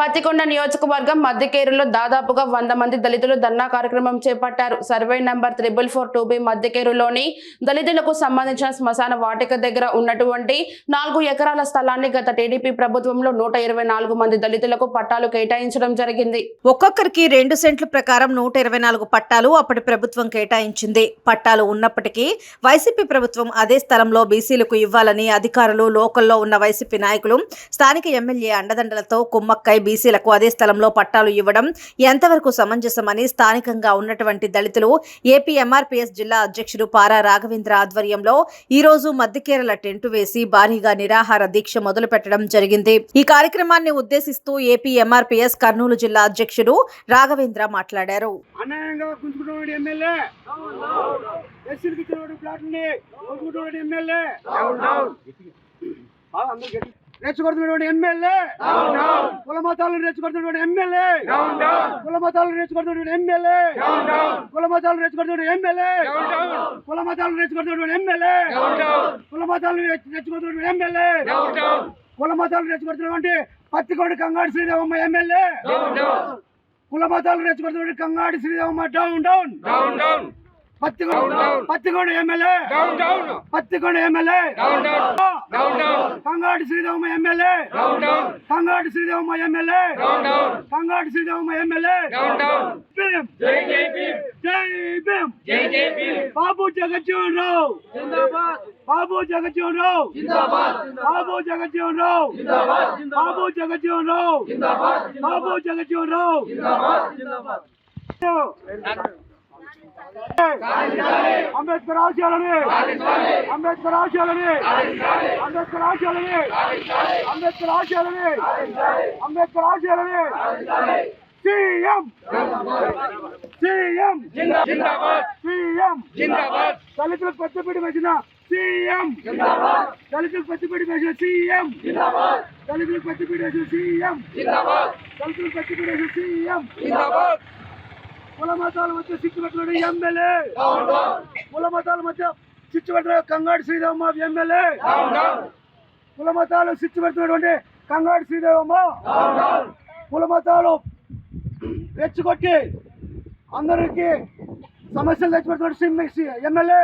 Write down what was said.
పత్తికొండ నియోజకవర్గం మధ్యకేరులో దాదాపుగా వంద మంది దళితులు ధర్నా కార్యక్రమం చేపట్టారు. Survey number triple four two B మధ్యకేరులోని దళితులకు సంబంధించిన శ్మశాన వాటిక దగ్గర ఉన్నటువంటి నాలుగు ఎకరాల స్థలాన్ని గత టీడీపీ ప్రభుత్వంలో నూట ఇరవై నాలుగు మంది దళితులకు పట్టాలు కేటాయించడం జరిగింది. ఒక్కొక్కరికి రెండు సెంట్ల ప్రకారం నూట ఇరవై నాలుగు పట్టాలు అప్పటి ప్రభుత్వం కేటాయించింది. పట్టాలు ఉన్నప్పటికీ వైసీపీ ప్రభుత్వం అదే స్థలంలో బీసీలకు ఇవ్వాలని అధికారులు లోకల్లో ఉన్న వైసీపీ నాయకులు స్థానిక ఎమ్మెల్యే అండదండలతో కుమ్మక్కై బీసీలకు అదే స్థలంలో పట్టాలు ఇవ్వడం ఎంతవరకు సమంజసమని స్థానికంగా ఉన్నటువంటి దళితులు ఏపీ ఎంఆర్పీఎస్ జిల్లా అధ్యక్షుడు పారా రాఘవేంద్ర ఆధ్వర్యంలో ఈ రోజు మధ్యకేరళ టెంటు వేసి భారీగా నిరాహార దీక్ష మొదలు పెట్టడం జరిగింది. ఈ కార్యక్రమాన్ని ఉద్దేశిస్తూ ఏపీ ఎంఆర్పీఎస్ కర్నూలు జిల్లా అధ్యక్షుడు రాఘవేంద్ర మాట్లాడారు. ఎమ్మెల్యే. ఎమ్మెల్యే మతాలను రెచ్చగొడుతున్నటువంటి ఎమ్మెల్యే. కుల మతాలను రెచ్చగొడుతున్నటువంటి ఎమ్మెల్యే. కుల మతాలను రెచ్చగొడుతున్నటువంటి ఎమ్మెల్యే. కుల మతాలను రెచ్చగొడుతున్నటువంటి ఎమ్మెల్యే. కుల మతాలను రెచ్చగొడుతున్నటువంటి ఎమ్మెల్యే. కుల మతాలను రెచ్చగొడుతున్నటువంటి పత్తికోడి కంగాడు శ్రీదేవమ్మ ఎమ్మెల్యే. కుల మతాలు రెచ్చగొడుతున్నటువంటి Kangati Sridevamma down down Pattikonda Pattikonda MLA. Pattikonda MLA. Kangati Sridevamma MLA. Kangati Sridevamma MLA. Kangati Sridevamma MLA. Bhim. Jai Bhim. Babu Jagjivan Rao Babu Jagjivan Rao Babu Jagjivan Rao Babu Jagjivan Rao Babu Jagjivan Rao Ambedkar ఆశయాలని Ambedkar ఆశయాలని Ambedkar ఆశయాలని Ambedkar ఆశయాలని Ambedkar ఆశయాలని CM CM CM దళితులకు పెద్దపీడి వేసిన CM దళితులకు పెద్దపీడి వేసిన CM దళితులకు పెద్దపీడి వేసిన CM దళితులకు పెద్దపీడి వేసిన CM కుల మతాల మధ్య చిచ్చు పెట్టిన ఎమ్మెల్యే. కుల మతాల మధ్య చిచ్చు పెట్టిన కంగాడి శ్రీదేవమ్మ ఎమ్మెల్యే. కుల మతాలు చిచ్చు పెడుతున్నటువంటి కంగాడి శ్రీదేవమ్మ. కుల మతాలు రెచ్చగొట్టి అందరికి సమస్యలు తెచ్చిపెడుతున్న ఎమ్మెల్యే.